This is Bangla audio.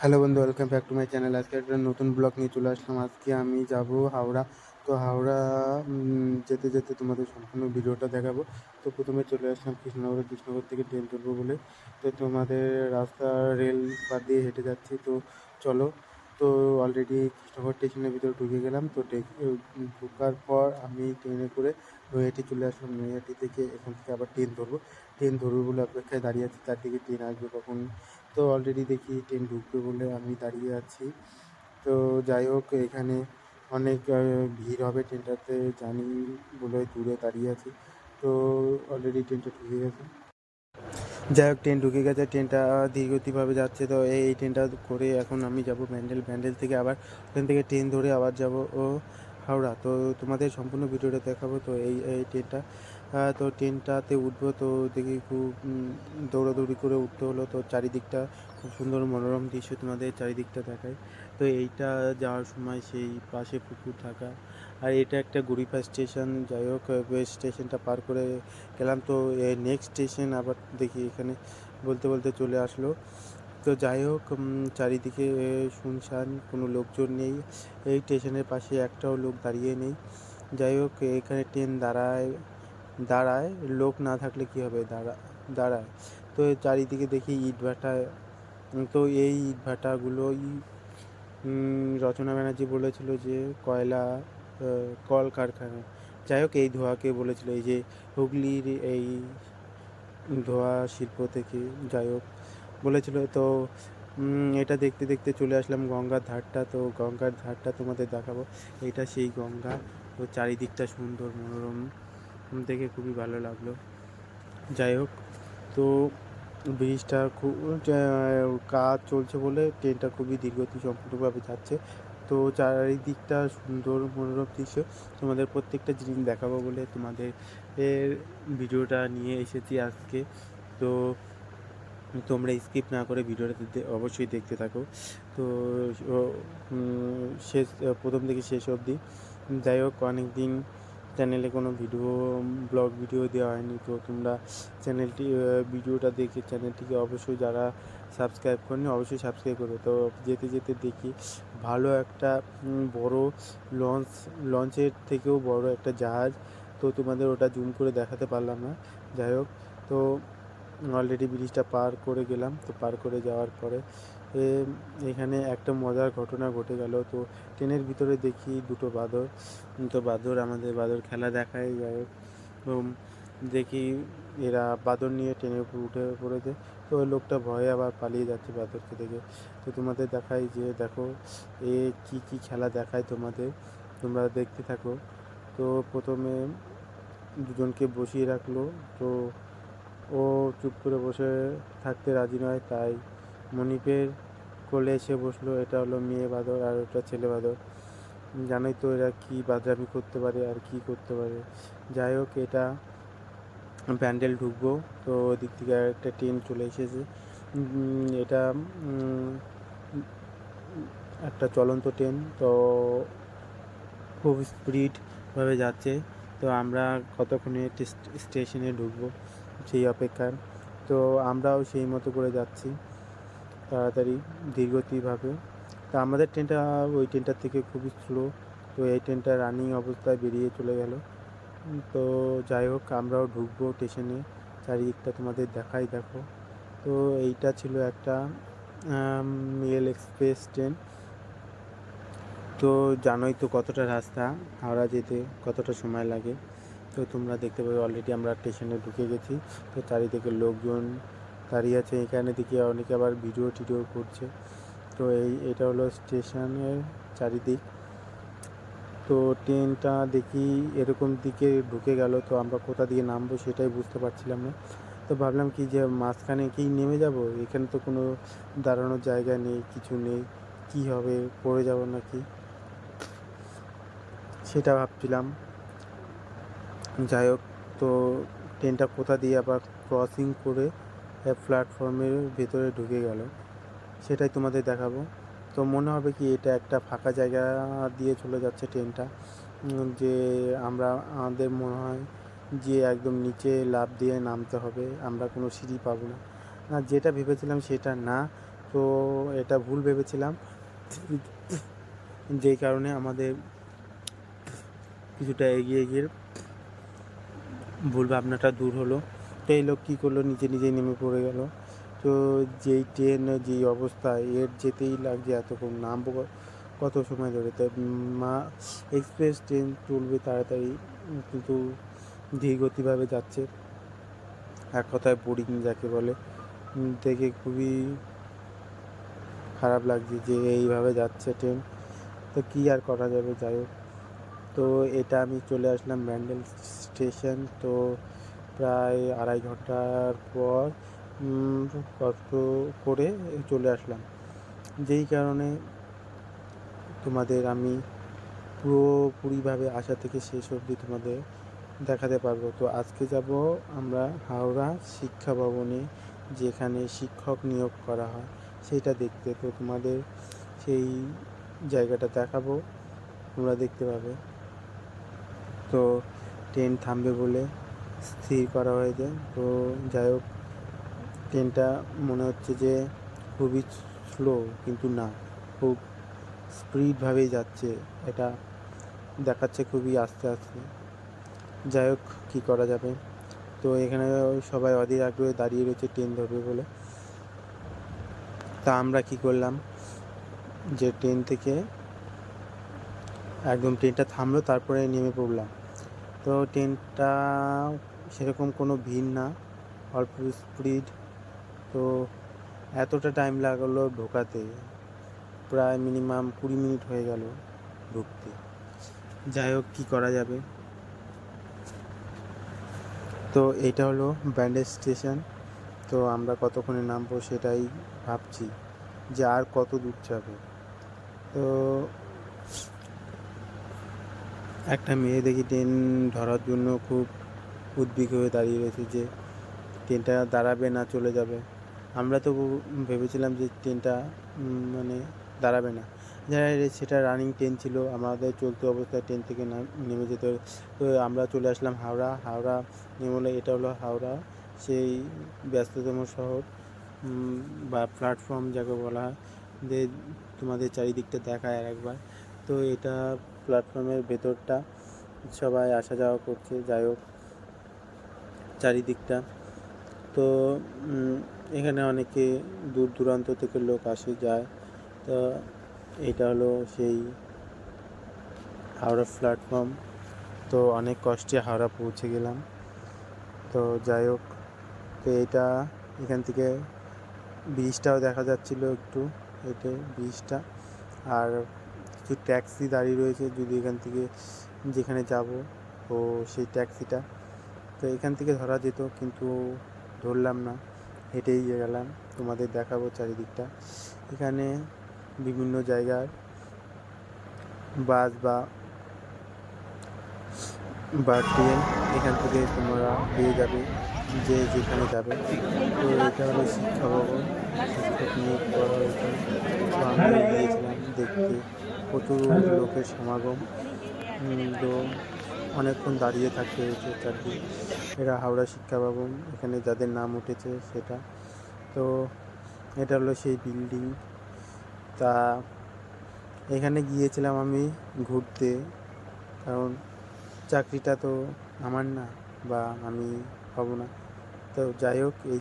হ্যালো বন্ধু welcome back to my channel আজকে একটা নতুন ব্লগ নিয়ে চলে আসলাম। আজকে আমি যাব হাওড়া। তো হাওড়া যেতে যেতে তোমাদের সম্পূর্ণ ভিডিওটা দেখাবো। তো প্রথমে চলে আসলাম কৃষ্ণনগর কৃষ্ণনগর থেকে ট্রেন ধরবো বলে। তো তোমাদের রাস্তা রেল পার দিয়ে হেঁটে যাচ্ছি। তো চলো, তো অলরেডি কৃষ্ণনগর স্টেশনের ভিতরে ঢুকে গেলাম। তো ঢুকার পর আমি ট্রেনে করে নৈহাটি চলে আসলাম। নৈহাটি থেকে এখান থেকে আবার ট্রেন ধরবো। ট্রেন ধরবো বলে অপেক্ষায় দাঁড়িয়ে আছি। চারদিকে ট্রেন আসবে কখন তো অলরেডি দেখি ট্রেন ঢুকবে বলে আমি দাঁড়িয়ে আছি। তো যাই হোক, এখানে অনেক ভিড় হবে ট্রেনটাতে জানি বলে দূরে দাঁড়িয়ে আছি। তো অলরেডি ট্রেনটা ঢুকে গেছে। যাই হোক ট্রেন ঢুকে গেছে। ট্রেনটা ধীরগতিভাবে যাচ্ছে। তো এই ট্রেনটা করে এখন আমি যাব ব্যান্ডেল ব্যান্ডেল থেকে আবার ওখান থেকে ট্রেন ধরে আবার যাব। ও হাওড়া। তো তোমাদের সম্পূর্ণ ভিডিওটা দেখাবো। তো এই এই ট্রেনটা তো ট্রেনটাতে উঠবো, তো দেখি খুব দৌড়াদৌড়ি করে উঠতে হলো। তো চারিদিকটা খুব সুন্দর মনোরম দৃশ্য তোমাদের চারিদিকটা দেখায়। তো এইটা যাওয়ার সময় সেই পাশে পুকুর থাকা। আর এটা একটা গরিপা স্টেশন। যাই হোক স্টেশনটা পার করে গেলাম। তো নেক্সট স্টেশন আবার দেখি এখানে বলতে বলতে চলে আসলো। তো যাই হোক চারিদিকে শুনশান, কোনো লোকজন নেই। এই স্টেশনের পাশে একটাও লোক দাঁড়িয়ে নেই। যাই হোক, এখানে ট্রেন দাঁড়ায় দাঁড়ায়। লোক না থাকলে কি হবে? দাঁড়া, দাঁড়ায়। তো চারিদিকে দেখি ইট ভাটা। তো এই ইট ভাটাগুলোই রচনা ব্যানার্জি বলেছিল যে কয়লা কলকারখানা। যাই হোক, এই ধোঁয়াকে বলেছিল। এই যে হুগলির এই ধোঁয়া শিল্প থেকে, যাই হোক বলেছিল, তো এটা দেখতে দেখতে চলে আসলাম গঙ্গার ধারটা, তো গঙ্গার ধারটা তোমাদের দেখাবো। এটা সেই গঙ্গা, তো চারিদিকটা সুন্দর মনোরম। দেখে খুবই ভালো লাগল। যাই হোক, তো ব্রিজটা খুব কাজ চলছে বলে ট্রেনটা খুবই ধীরগতি সম্পূর্ণভাবে যাচ্ছে। তো চারিদিকটা সুন্দর মনোরম দৃশ্য। তোমাদের প্রত্যেকটা জিনিস দেখাবো বলে তোমাদের এর ভিডিওটা নিয়ে এসেছি আজকে। তো তোমরা স্কিপ না করে ভিডিওটা অবশ্যই দেখতে থাকো। তো শেষ প্রথম থেকে শেষ অবধি। যাই হোক অনেক দিন চ্যানেলে কোনো ভিডিও ব্লগ ভিডিও দেওয়া হয়নি। তো তোমরা চ্যানেলটি ভিডিওটা দেখে চ্যানেলটিকে অবশ্যই যারা সাবস্ক্রাইব করেনি, অবশ্যই সাবস্ক্রাইব করবে। তো যেতে যেতে দেখি, ভালো একটা বড় লঞ্চ লঞ্চের থেকেও বড় একটা জাহাজ। তো তোমাদের ওটা জুম করে দেখাতে পারলাম না। যাই হোক, তো অলরেডি ব্রিজটা পার করে গেলাম। তো পার করে যাওয়ার পরে এখানে একটা মজার ঘটনা ঘটে গেল। তো ট্রেনের ভিতরে দেখি দুটো বাঁদর। তো বাঁদর আমাদের বাঁদর খেলা দেখায় যায় তো দেখি এরা বাঁদর নিয়ে ট্রেনের উপর উঠে পড়েছে। তো ওই লোকটা ভয়ে আবার পালিয়ে যাচ্ছে বাঁদরকে দেখে। তো তোমাদের দেখাই যে, দেখো, এ কি কি খেলা দেখায় তোমাদের। তোমরা দেখতে থাকো। তো প্রথমে দুজনকে বসিয়ে রাখল। তো ও চুপ করে বসে থাকতে রাজি নয়, তাই মনিপের কোলে এসে বসল, এটা হলো মেয়ে বাঁদর আর ওটা ছেলে বাঁদর। জানোই তো এরা কী বাদরামি করতে পারে আর কি করতে পারে। যাই হোক, এটা প্যান্ডেল ঢুকবো। তো ওদিক থেকে একটা ট্রেন চলে এসেছে। এটা একটা চলন্ত ট্রেন, তো খুব স্পিডভাবে যাচ্ছে। তো আমরা কতক্ষণে স্টেশনে ঢুকবো? সেই অপেক্ষায় তো আমরাও সেই মতো করে যাচ্ছি তাড়াতাড়ি ধীরগতিভাবে তো আমাদের ট্রেনটা, ওই ট্রেনটার থেকে খুবই স্লো তো এই ট্রেনটা রানিং অবস্থায় বেরিয়ে চলে গেল। তো যাই হোক, আমরাও ঢুকবো স্টেশনে চারিদিকটা তোমাদের দেখাই দেখো। তো এইটা ছিল একটা মেল এক্সপ্রেস ট্রেন তো জানোই তো কতটা রাস্তা, হাওড়া যেতে কতটা সময় লাগে। তো তোমরা দেখতে পাবে অলরেডি আমরা স্টেশনে ঢুকে গেছি। তো চারিদিকে লোকজন দাঁড়িয়ে আছে। এখানে দেখি অনেকে আবার ভিডিও টিডিও করছে। তো এই, এটা হলো স্টেশনের চারিদিক। তো ট্রেনটা দেখি এরকম দিকে ঢুকে গেল। তো আমরা কোথা দিয়ে নামবো সেটাই বুঝতে পারছিলাম না। তো ভাবলাম কি যে মাঝখানে কি নেমে যাব? এখানে তো কোনো দাঁড়ানোর জায়গা নেই, কিছু নেই। কি হবে? পড়ে যাব নাকি? সেটা ভাবছিলাম। যাই হোক, তো ট্রেনটা কোথা দিয়ে আবার ক্রসিং করে প্ল্যাটফর্মের ভেতরে ঢুকে গেল, সেটাই তোমাদের দেখাবো। তো মনে হবে কি, এটা একটা ফাঁকা জায়গা দিয়ে চলে যাচ্ছে ট্রেনটা যে আমরা, আমাদের মনে হয় যে একদম নিচে লাফ দিয়ে নামতে হবে, আমরা কোনো সিঁড়ি পাবো না। না, যেটা ভেবেছিলাম সেটা না, তো এটা ভুল ভেবেছিলাম। যেই কারণে আমাদের কিছুটা এগিয়ে গিয়ে ভুল ভাবনাটা দূর হলো। তো এই লোক কী করল? নিজে নিজেই নেমে পড়ে গেল। তো যেই ট্রেন, যেই অবস্থা, এর যেতেই লাগছে এতক্ষণ, নামবো কত সময় ধরে? তো মা এক্সপ্রেস ট্রেন চলবে তাড়াতাড়ি, কিন্তু ধীরগতিভাবে যাচ্ছে। এক কথায় বোরিং যাকে বলে। দেখে খুবই খারাপ লাগছে যে এইভাবে যাচ্ছে ট্রেন। তো কী আর করা যাবে? যাই হোক। তো এটা আমি চলে আসলাম ব্যান্ডেল স্টেশন তো প্রায় আড়াই ঘণ্টার পর কষ্ট করে চলে আসলাম। যেই কারণে তোমাদের আমি পুরোপুরিভাবে আসা থেকে শেষ অবধি তোমাদের দেখাতে পারব। তো আজকে যাব আমরা হাওড়া শিক্ষা ভবনে, যেখানে শিক্ষক নিয়োগ করা হয়। সেটা দেখতে, তো তোমাদের সেই জায়গাটা দেখাবো, তোমরা দেখতে পাবে। তো ট্রেন থামবে বলে স্থির করা হয়েছে। তো যাই হোক, ট্রেনটা মনে হচ্ছে যে খুবই স্লো কিন্তু না, খুব স্পিডভাবেই যাচ্ছে। এটা দেখাচ্ছে খুবই আস্তে আস্তে। যাই হোক, কী করা যাবে? তো এখানে সবাই অধীর আগ্রহে দাঁড়িয়ে রয়েছে ট্রেন ধরবে বলে। তা আমরা কি করলাম? যে ট্রেন থেকে একদম ট্রেনটা থামলো, তারপরে নেমে পড়লাম। তো ট্রেনটা সেরকম কোনো ভিড় না, অল্প স্পিড তো এতটা টাইম লাগল ঢোকাতে, প্রায় মিনিমাম কুড়ি মিনিট হয়ে গেল ঢুকতে। যাই হোক, কী করা যাবে? তো এটা হলো ব্যান্ডেজ স্টেশন তো আমরা কতক্ষণে নামবো সেটাই ভাবছি যে আর কত দূর যাবে। তো একটা মেয়ে দেখি ট্রেন ধরার জন্য খুব উদ্বিগ্ন হয়ে দাঁড়িয়ে রয়েছে যে ট্রেনটা দাঁড়াবে না, চলে যাবে। আমরা তো ভেবেছিলাম যে ট্রেনটা মানে দাঁড়াবে না। যারা সেটা রানিং ট্রেন ছিল। আমাদের চলতি অবস্থায় ট্রেন থেকে নেমে যেতে তো আমরা চলে আসলাম হাওড়া। হাওড়া নেমে হলো, এটা হলো হাওড়া। সেই ব্যস্ততম শহর বা প্ল্যাটফর্ম যাকে বলা হয়। যে তোমাদের চারিদিকটা দেখায় আর একবার তো এটা প্ল্যাটফর্মের ভেতরটা সবাই আসা যাওয়া করছে, যাই হোক, চারিদিকটা। তো এখানে অনেকে দূর দূরান্ত থেকে লোক আসে, যায়। তো, এটা হলো সেই হাওড়া প্ল্যাটফর্ম। তো, অনেক কষ্টে হাওড়া পৌঁছে গেলাম। তো, যাই হোক, তো এটা এখান থেকে ব্রিজটাও দেখা যাচ্ছিল একটু এটা ব্রিজটা। আর কিছু ট্যাক্সি দাঁড়িয়ে রয়েছে যদি এখান থেকে যেখানে যাব, তো সেই ট্যাক্সিটা তো এখান থেকে ধরা যেত, কিন্তু ধরলাম না, হেঁটেই গেলাম। তোমাদের দেখাবো চারিদিকটা। এখানে বিভিন্ন জায়গার বাস বা বা ট্রেন এখান থেকে তোমরা পেয়ে যাবে, যে যেখানে যাবে। তো এটা হলো শিক্ষা ভবন। শিক্ষক নিয়োগ করা হয়েছে। গিয়েছিলাম দেখতে। প্রচুর লোকের সমাগম তো অনেকক্ষণ দাঁড়িয়ে থাকতে হয়েছে চারদিক এরা হাওড়া শিক্ষা ভবন, এখানে যাদের নাম উঠেছে সেটা। তো এটা হলো সেই বিল্ডিং। তা এখানে গিয়েছিলাম আমি ঘুরতে, কারণ চাকরিটা তো আমার না, বা আমি হব না। তো যাই হোক, এই